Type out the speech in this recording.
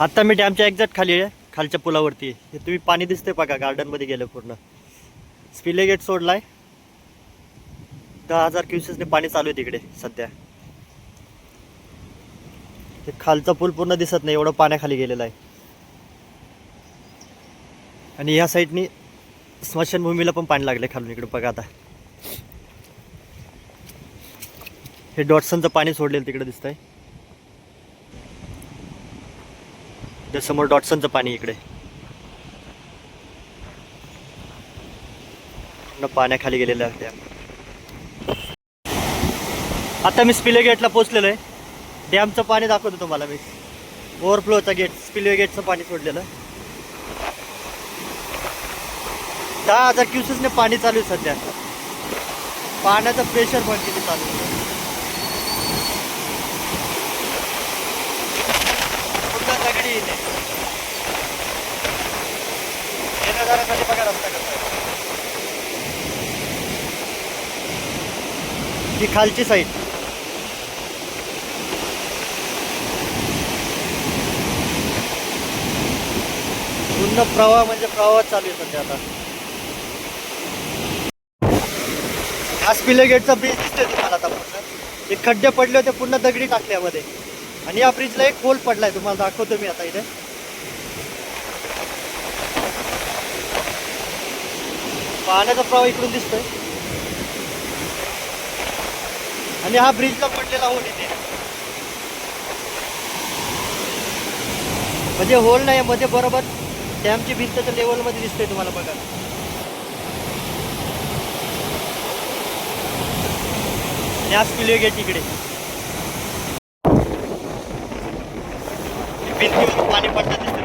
आता मी डॅमच्या एक्झॅक्ट खाली आहे खालच्या पुलावरती हे तुम्ही पाणी दिसते बघा गार्डनमध्ये गेलं पूर्ण. स्पिले गेट सोडलाय. दहा हजार क्युसेसने पाणी चालू आहे तिकडे सध्या. हे खालचा पूल पूर्ण दिसत नाही एवढं पाण्याखाली गेलेलं आहे. आणि ह्या साईडनी स्मशानभूमीला पण पाणी लागले खालून इकडे बघा आता. हे डॉटसनचं पाणी सोडलेलं तिकडे दिसतंय. त्या समोर डॉटसनचं पाणी इकडे. पाण्याखाली गेलेलं आहे डॅम आता मी स्पिले गेटला पोचलेलो आहे. डॅमचं पाणी दाखवतो तुम्हाला मी. ओव्हरफ्लोचा गेट स्पिले गेटचं पाणी सोडलेलं. दहा हजार क्युसेसने पाणी चालू आहे सध्या. पाण्याचं प्रेशर पण किती चालू आहे पूर्ण दगडी इथे येणाऱ्यासाठी बघा रस्ता कसा आहे. ही खालची साईड. पूर्ण प्रवाह म्हणजे प्रवाह चालू आहे सध्या आता. हा पिले गेटचा ब्रिज दिसतोय तुम्हाला आता पूर्ण. हे खड्डे पडले होते पूर्ण दगडी टाकल्यामध्ये. आणि या ब्रिजला एक होल पडलाय तुम्हाला दाखवतो मी आता इथे. पाण्याचा प्रवाह इकडून दिसतोय. आणि हा ब्रिजला पडलेला होल इथे. म्हणजे होल नाही मध्ये बरोबर डॅमची भिंतच्या लेवलमध्ये दिसते तुम्हाला बघा. आणि किलो घे तिकडे भिंतीवर पाणी पडतात